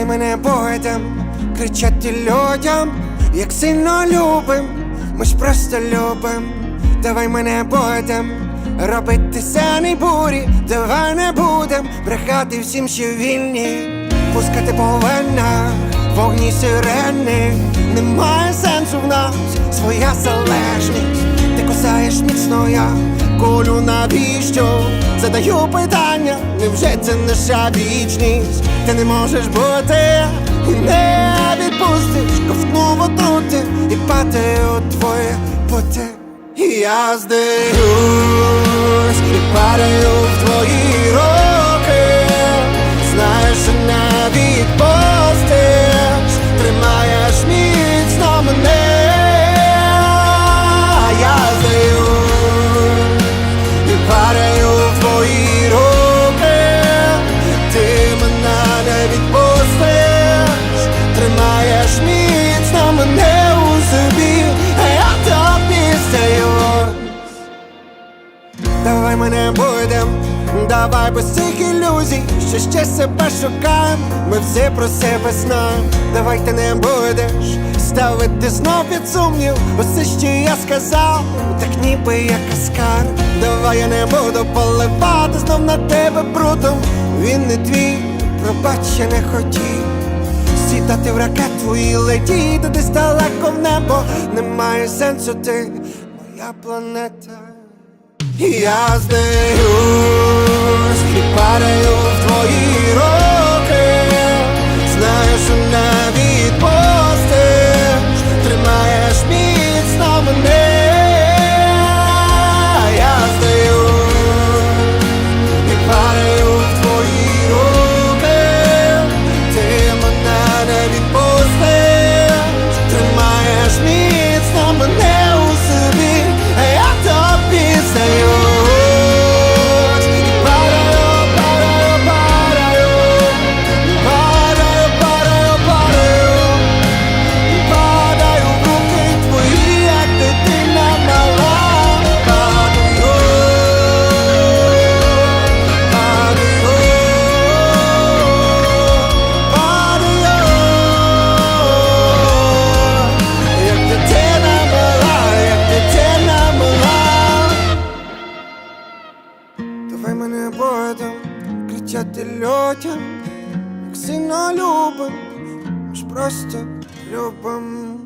Давай мене будем кричати людям, як сильно любим, ми ж просто любим. Давай мене будем робити сяний бурі, давай не будем брехати всім, що вільні, пускати по венах, вогні сирени, немає сенсу в нас, своя залежність, ти кусаєш міцно я колю навіщо? Задаю питання, невже це наша вічність? Ти не можеш бути, і не відпустиш, ковтнув отрути і падає у твоє поте. І я здаюсь, і падаю в твої руки, знаєш, що не відпустиш, тримаєш міцно мене, а я здаюсь Давай мене будем, давай без цих ілюзій, що ще себе шукаємо, ми все про себе знаємо, давай ти не будеш ставити знов під сумнів, усе, що я сказав, так ніби як каскар. Давай я не буду поливати знов на тебе брудом, він не твій, пробач, я не хотів. Сідати в ракету і летіти десь далеко в небо. Немає сенсу ти, моя планета і Я здаюсь і падаю будем кричати людям, як сильно любим, ми ж просто любим.